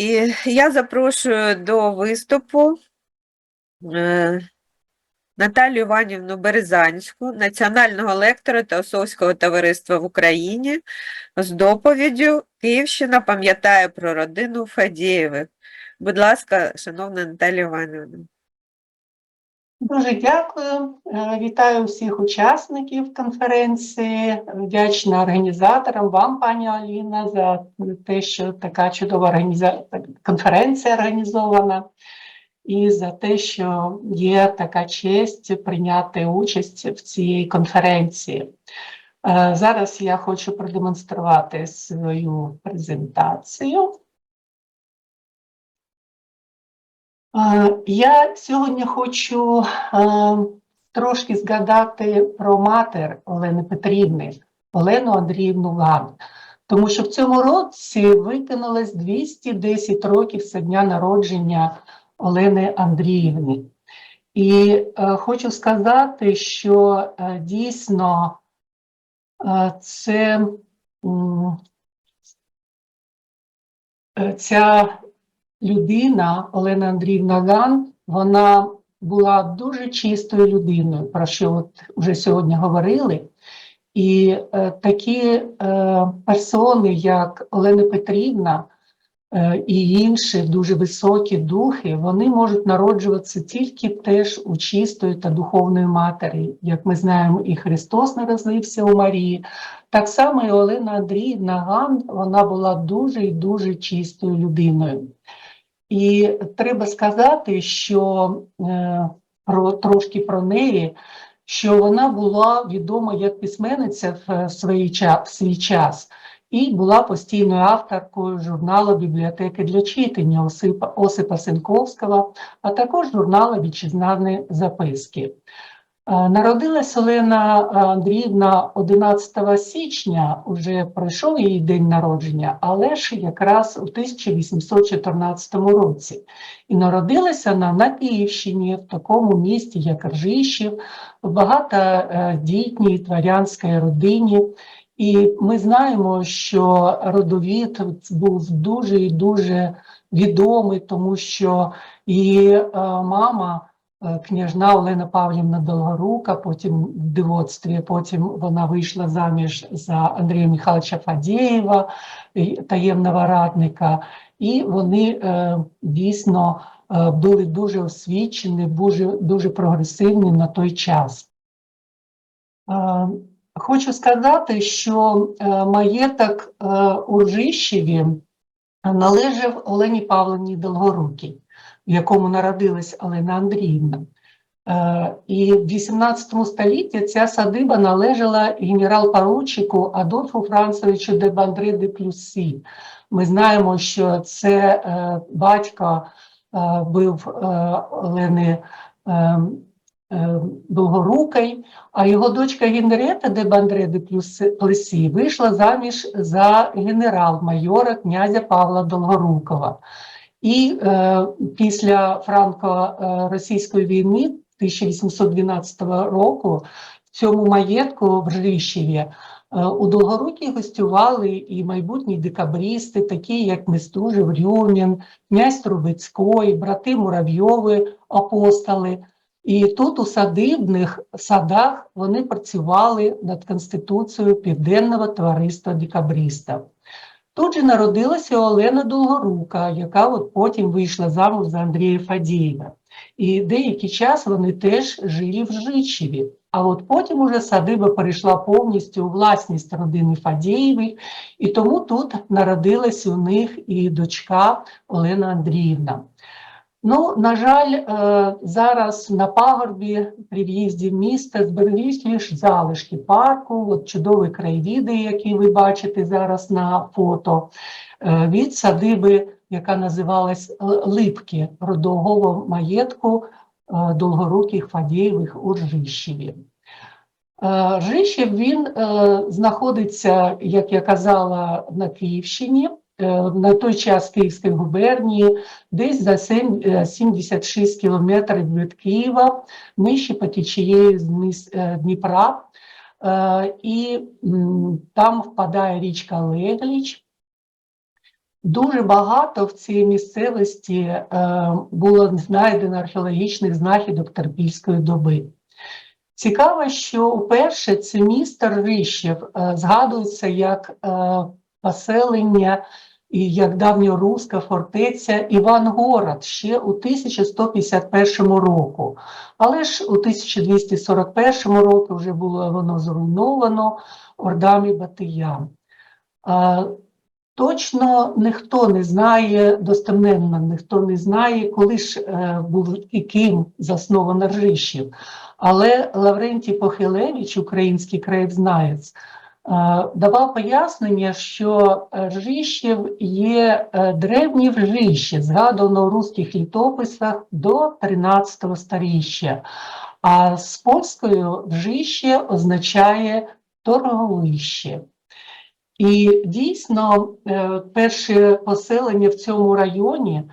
І я запрошую до виступу е, Наталію Іванівну Березанську, національного лектора Теософського товариства в Україні з доповіддю Київщина пам'ятає про родину Фадієвих. Будь ласка, шановна Наталія Іванівна. Дуже дякую. Е, Вітаю всіх учасників конференції. Вдячна організаторам, вам, пані Аліна, за те, що така чудова організа... конференція організована, і за те, що є така честь прийняти участь в цій конференції. Е, Зараз я хочу продемонструвати свою презентацію. Я сьогодні хочу трошки згадати про матір Олени Петрівни, Олену Андріївну Лан, тому що в цьому році виконалось 210 років з дня народження Олени Андріївни. І е, хочу сказати, що е, дійсно е, це ця людина, Олена Андріївна Ган, вона була дуже чистою людиною, про що от вже сьогодні говорили. І е, такі е, персони, як Олена Петрівна е, і інші дуже високі духи, вони можуть народжуватися тільки теж у чистої та духовної матері. Як ми знаємо, і Христос народився у Марії. Так само і Олена Андріївна Ган, вона була дуже і дуже чистою людиною. І треба сказати, що е, про трошки про неї, що вона була відома як письменниця в свій час, в свій час і була постійною авторкою журналу Бібліотеки для читання Осипа, Осипа Сенковського, а також журналу Вітчизнані записки. Е, Народилась Олена Андріївна 11 січня, вже пройшов її день народження, але ж якраз у 1814 році. І народилася вона на Київщині, в такому місті, як Ржищів, в багатодітній дворянській родині. І ми знаємо, що родовід був дуже і дуже відомий, тому що її е, мама княжна Олена Павлівна Долгорука, потім в дивоцтві, потім вона вийшла заміж за Андрія Михайловича Фадєєва, таємного радника, і вони е, дійсно е, були дуже освічені, дуже, дуже прогресивні на той час. Е, Хочу сказати, що е, маєток е, у Ржищеві належав Олені Павловні Долгорукій, в якому народилась Олена Андріївна. Е, І в 18 столітті ця садиба належала генерал-поручику Адольфу Францевичу де Бандре де Плюсі. Ми знаємо, що це е, батько е, був Олени е, а його дочка Генрета де Бандре де Плесі вийшла заміж за генерал-майора князя Павла Долгорукова. І е, після франко-російської війни 1812 року в цьому маєтку в Ржищеві е, у Долгорукій гостювали і майбутні декабристи, такі як Местужев Рюмін, князь Трубецький, брати Муравйови, апостоли. І тут у садибних садах вони працювали над Конституцією Південного товариства декабристів. Тут же народилася Олена Долгорука, яка от потім вийшла замуж за Андрія Фадієва. І деякий час вони теж жили в Жичеві. А от потім уже садиба перейшла повністю у власність родини Фадієвих, і тому тут народилась у них і дочка Олена Андріївна. Ну, на жаль, е, зараз на пагорбі при в'їзді в місто збереглись лише залишки парку, от чудові краєвіди, які ви бачите зараз на фото, е, від садиби, яка називалась Липки, родового маєтку е, Долгоруких Фадєєвих у Ржищеві. Ржищев він знаходиться, як я казала, на Київщині, на той час Київської губернії, десь за сем- е, 76 кілометрів від Києва, нижче по течією з е, Дніпра. Е, І там впадає річка Легліч. Дуже багато в цій місцевості е, було знайдено археологічних знахідок Терпільської доби. Цікаво, що вперше це місто Рищів е, згадується як е, поселення і як давньоруська фортеця Івангород ще у 1151 року. Але ж у 1241 році вже було воно зруйновано ордами батиян. Точно ніхто не знає, достеменно ніхто не знає, коли ж е, був і ким засновано Ржищів. Але Лаврентій Похилевич, український краєзнавець, е, давав пояснення, що Ржищів є е, древнє вжище, згадано в русських літописах до 13 сторіччя. А з польською вжище означає торговище. І дійсно, е, перше поселення в цьому районі е,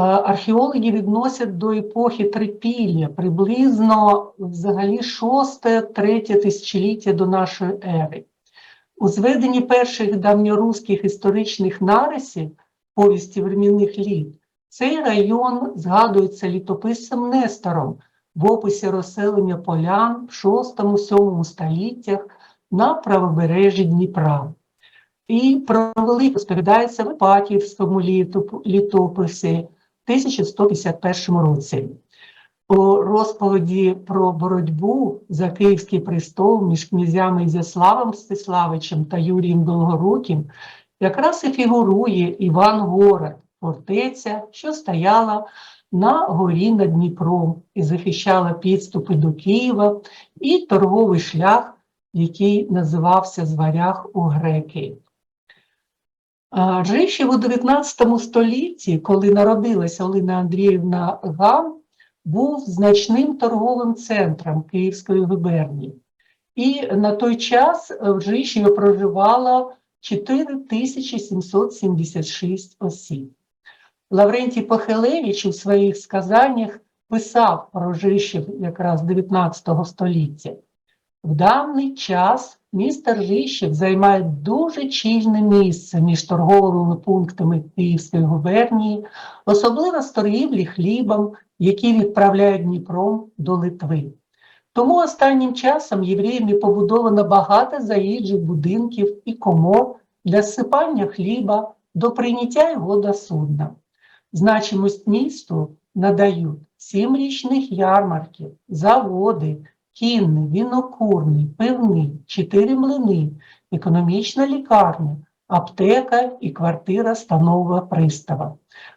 археологи відносять до епохи Трипілля, приблизно взагалі 6-3 тисячоліття до нашої ери. У зведенні перших давньоруських історичних нарисів повісті временних літ цей район згадується літописцем Нестором в описі розселення полян в 6-7 століттях на правобережжі Дніпра. І про велику розповідається в Іпатівському літоп- літописі в 1151 році. У розповіді про боротьбу за Київський престол між князями Ізяславом Мстиславичем та Юрієм Долгоруким якраз і фігурує Іван Город, фортеця, що стояла на горі над Дніпром і захищала підступи до Києва і торговий шлях, який називався Зваряг у греки. А, Жишів у 19 столітті, коли народилася Олена Андріївна Гам, був значним торговим центром Київської губернії. І на той час в Жишеві проживало 4776 осіб. Лаврентій Похилевич у своїх сказаннях писав про Жишів якраз 19 століття. В даний час місто Ржищів займає дуже чільне місце між торговими пунктами Київської губернії, особливо з торгівлі хлібом, які відправляють Дніпром до Литви. Тому останнім часом євреями побудовано багато заїжджих будинків і комор для сипання хліба до прийняття його до судна. Значимость місту надають сім річних ярмарків, заводи, кінний, вінокурний, пивний, чотири млини, економічна лікарня, аптека і квартира станового пристава.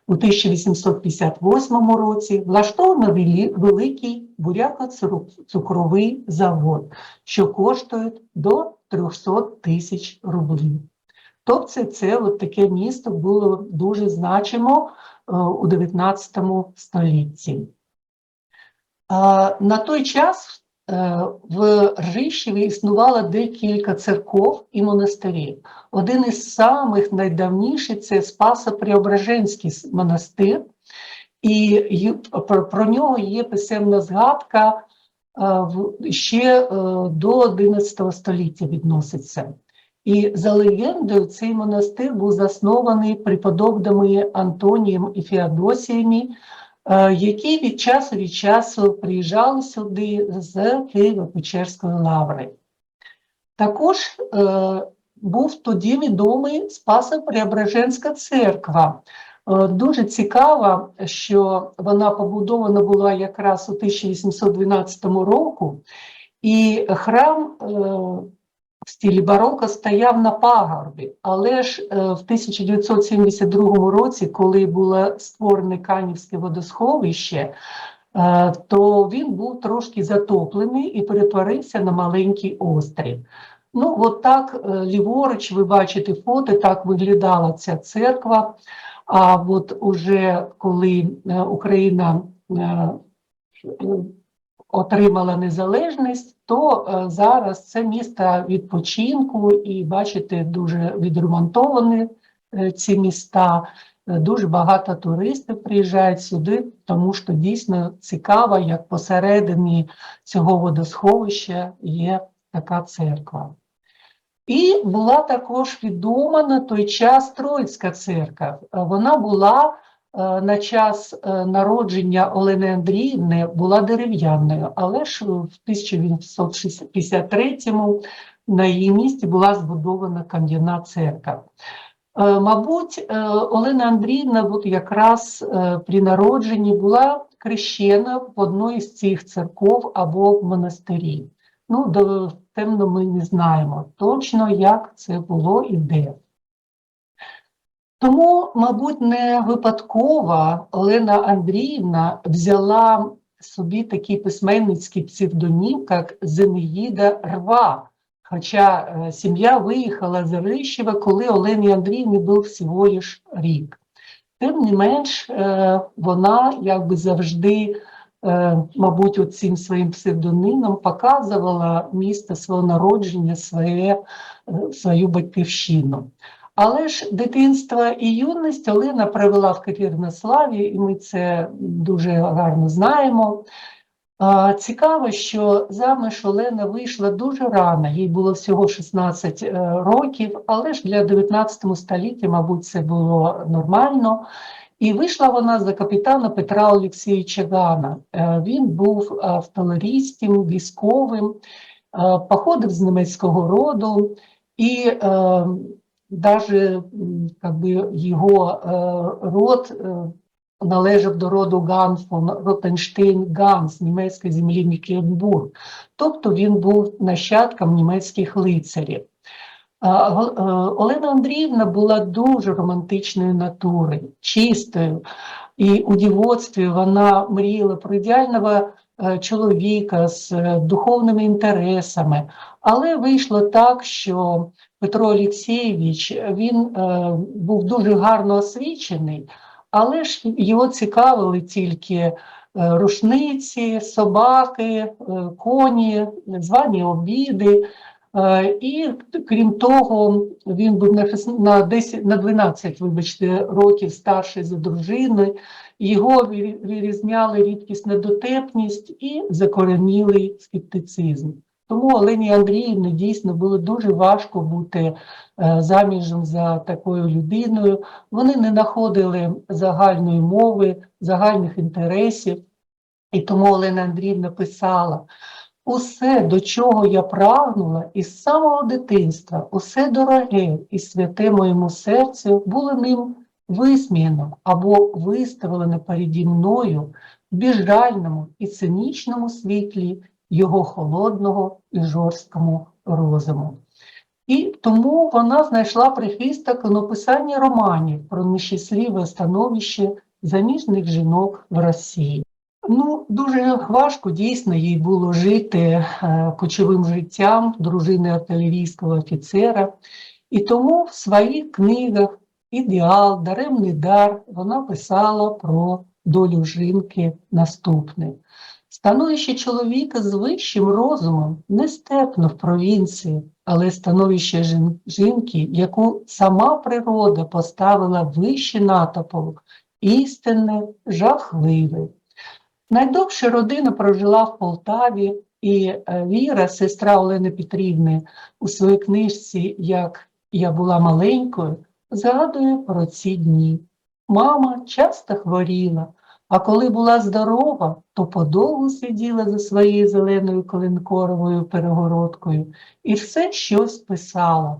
У 1858 році влаштовано великий буряко-цукровий завод, що коштує до 300 тисяч рублів. Тобто це от таке місто було дуже значимо е, у 19 столітті. На той час в Ржищеві існувало декілька церков і монастирів. Один із самих найдавніших це Спасо-Преображенський монастир, і про, нього є писемна згадка е, ще е, до 11 століття відноситься. І за легендою, цей монастир був заснований преподобними Антонієм і Феодосіями, е, які від часу від часу приїжджали сюди з Києво-Печерської лаври. Також е, був тоді відомий Спасо-Преображенська церква. Е, Дуже цікаво, що вона побудована була якраз у 1812 року, і храм е, в стилі бароко стояв на пагорбі, але ж е, в 1972 році, коли було створене Канівське водосховище, е, то він був трошки затоплений і перетворився на маленький острів. Ну, от так е, ліворуч, ви бачите фото, так виглядала ця церква. А от уже коли Україна отримала незалежність, то е, зараз це місто відпочинку, і бачите, дуже відремонтовані е, ці міста. Е, Дуже багато туристів приїжджають сюди, тому що дійсно цікаво, як посередині цього водосховища є така церква. І була також відома на той час Троїцька церква. Вона була на час е, народження Олени Андріївни була дерев'яною, але ж в 1853-му на її місці була збудована кам'яна церква. Е, Мабуть, е, Олена Андріївна якраз е, при народженні була хрещена в одній з цих церков або в монастирі. Ну, темно ми не знаємо точно, як це було і де. Тому, мабуть, не випадково Олена Андріївна взяла собі такий письменницький псевдонім, як Зенеїда Рва. Хоча е, сім'я виїхала з Рищева, коли Олені Андріївні був всього лиш рік. Тим не менш, е, вона якби завжди, е, мабуть, цим своїм псевдонимом показувала місце свого народження, своє, свою батьківщину. Але ж дитинство і юність Олена провела в Катеринославі, і ми це дуже гарно знаємо. Цікаво, що заміж Олена вийшла дуже рано, їй було всього 16 е, років, але ж для 19 століття, мабуть, це було нормально. І вийшла вона за капітана Петра Олексійовича Гана. Е, Він був автолерістом, військовим, е, походив з німецького роду, і навіть как би, його е, род е, належав до роду Ган фон Ротенштейн Ган з німецької землі Мікленбург. Тобто він був нащадком німецьких лицарів. Е, Олена Андріївна була дуже романтичної натури, чистою. І у дівоцтві вона мріяла про ідеального е, чоловіка з е, духовними інтересами. Але вийшло так, що Петро Олексійович він е, був дуже гарно освічений, але ж його цікавили тільки е, рушниці, собаки, е, коні, звані обіди. І крім того, він був на шест- 10, на 12, вибачте, років старший за дружиною. Його вирі- вирізняли рідкісна дотепність і закоренілий скептицизм. Тому Олені Андріївні дійсно було дуже важко бути е, заміжем за такою людиною. Вони не знаходили загальної мови, загальних інтересів. І тому Олена Андріївна писала: усе, до чого я прагнула із самого дитинства, усе дороге і святе моєму серцю, було ним висміяно або виставлено переді мною в безжальному і цинічному світлі його холодного і жорсткому розуму. І тому вона знайшла прихисток у написанні романів про нещасливе становище заміжних жінок в Росії. Ну, дуже важко дійсно їй було жити е, кочовим життям дружини артилерійського офіцера. І тому в своїх книгах Ідеал, Даремний дар вона писала про долю жінки наступне. Становище чоловіка з вищим розумом нестепно в провінції, але становище жін- жінки, яку сама природа поставила вище натопу, істинне, жахливе. Найдовше родина прожила в Полтаві, і е, Віра, сестра Олени Петрівни, у своїй книжці Як я була маленькою, згадує про ці дні. Мама часто хворіла, а коли була здорова, то подовго сиділа за своєю зеленою коленкоровою перегородкою і все щось писала.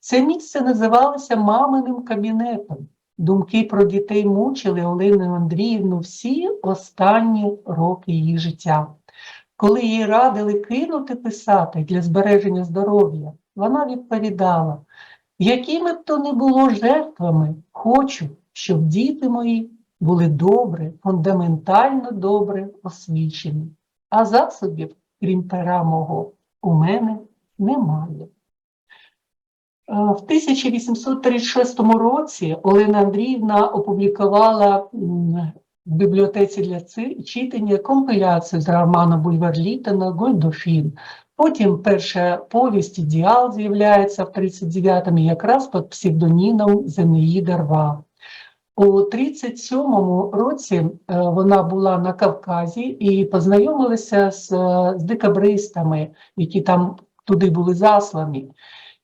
Це місце називалося маминим кабінетом. Думки про дітей мучили Олену Андріївну всі останні роки її життя. Коли їй радили кинути писати для збереження здоров'я, вона відповідала, якими б то не було жертвами, хочу, щоб діти мої були добре, фундаментально добре освічені, а засобів, крім пера мого, у мене немає. Е, В 1836 році Олена Андріївна опублікувала в бібліотеці для читання компіляцію з роману Бульвар Літона Гольдофін. Потім перша повість «Ідеал» з'являється в 39-му якраз під псевдонімом Зенеїда Рва. У 37-му році е, вона була на Кавказі і познайомилася з, е, з декабристами, які там туди були заслані.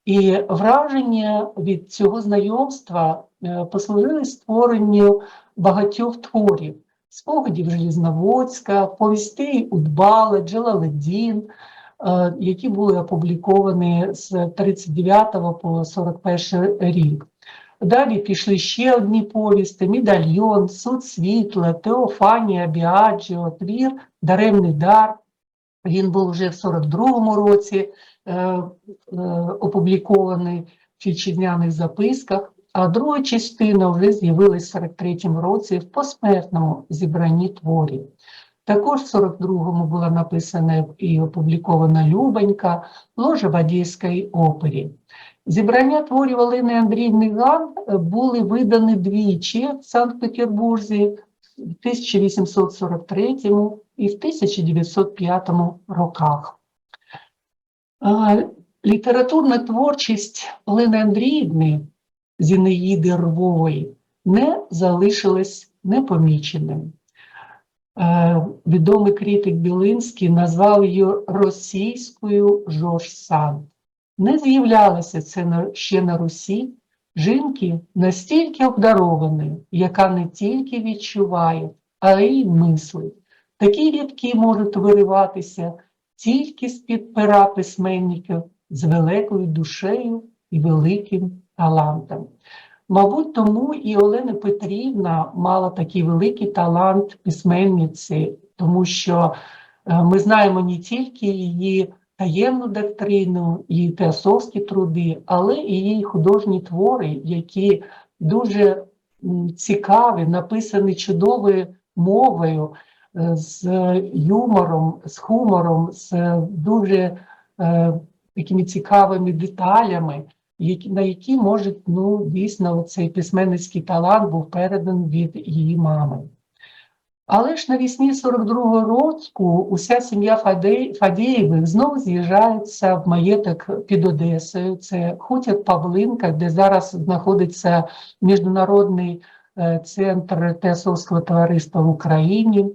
І враження від цього знайомства е, послужили створенню багатьох творів, спогадів Желізноводська, повістей Удбала, Джалаледдін, е, які були опубліковані з 39 по 41 рік. Далі пішли ще одні повісти: Медальйон, Суд світла, Теофанія, Біаджіо, твір, Даремний дар. Він був вже в 42-му році е, е, опублікований в вітчизняних записках, а друга частина вже з'явилась в 43-му році в посмертному зібранні творів. Також в 42-му була написана і опублікована Любонька, ложа в Одеській опері. Зібрання творів Олени Андріївни Ган е, були видані двічі в Санкт-Петербурзі в 1843 і в 1905 роках. Літературна творчість Олени Андріївни Зінеїди Рвової не залишилась непоміченим. Е, Відомий критик Білинський назвав її російською Жорж Санд. Не з'являлося це ще на Русі жінки настільки обдарованої, яка не тільки відчуває, але й мислить. Такі рядки можуть вириватися тільки з-під пера письменників з великою душею і великим талантом. Мабуть, тому і Олена Петрівна мала такий великий талант письменниці, тому що е, ми знаємо не тільки її таємну доктрину, її теософські труди, але і її художні твори, які дуже цікаві, написані чудовою мовою, е, з юмором, з хумором, з дуже е, такими цікавими деталями, які, на які може ну, дійсно цей письменницький талант був переданий від її мами. Але ж навесні 42-го року уся сім'я Фаде- Фадєєвих знову з'їжджається в маєток під Одесою. Це хутір Павлинка, де зараз знаходиться Міжнародний е, центр Теософського товариства в Україні,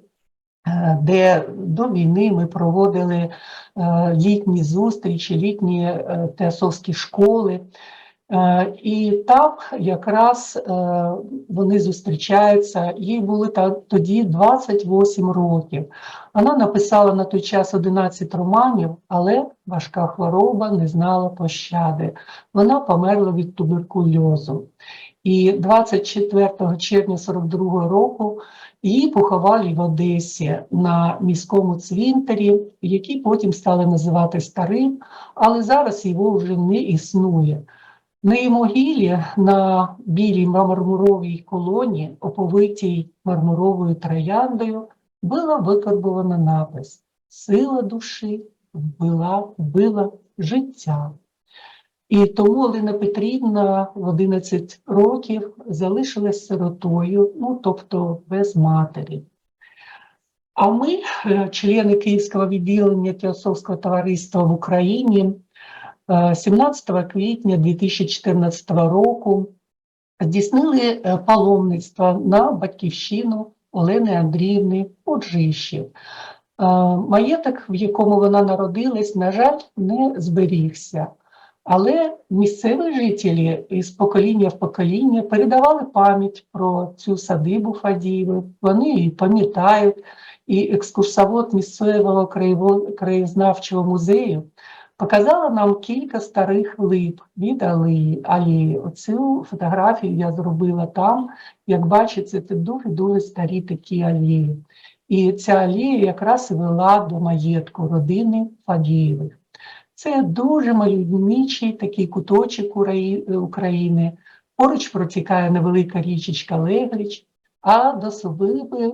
е, де до війни ми проводили е, літні зустрічі, літні е, школи. Е, І там якраз е, вони зустрічаються, їй було тоді 28 років. Вона написала на той час 11 романів, але важка хвороба не знала пощади. Вона померла від туберкульозу. І 24 червня 42 року її поховали в Одесі на міському цвинтарі, який потім стали називати старим, але зараз його вже не існує. На її могилі на білій мармуровій колоні, оповитій мармуровою трояндою, було викарбовано напис Сила душі вбила, вбила життя. І тому Олена Петрівна в 11 років залишилась сиротою, ну тобто без матері. А ми, е, члени Київського відділення Теософського товариства в Україні, 17 квітня 2014 року здійснили е, паломництво на батьківщину Олени Андріївни Оджищів. Е, Маєток, в якому вона народилась, на жаль, не зберігся. Але місцеві жителі із покоління в покоління передавали пам'ять про цю садибу Фадіїви. Вони її пам'ятають, і екскурсовод місцевого краєзнавчого музею показала нам кілька старих лип від алеї. алеї. Оцю фотографію я зробила там. Як бачите, це дуже-дуже старі такі алеї. І ця алея якраз і вела до маєтку родини Фадієвих. Це дуже мальовничий такий куточок України. Поруч протікає невелика річечка Легліч, а до Совиби е,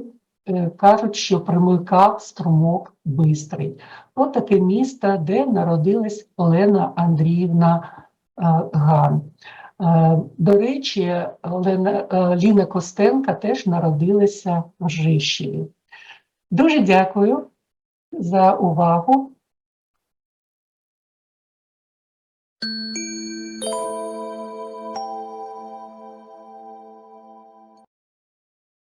кажуть, що примикав струмок Бистрий. От таке місто, де народилась Олена Андріївна е, Ган. Е, До речі, Олена, е, Ліна Костенка теж народилася в Жищеві. Дуже дякую за увагу.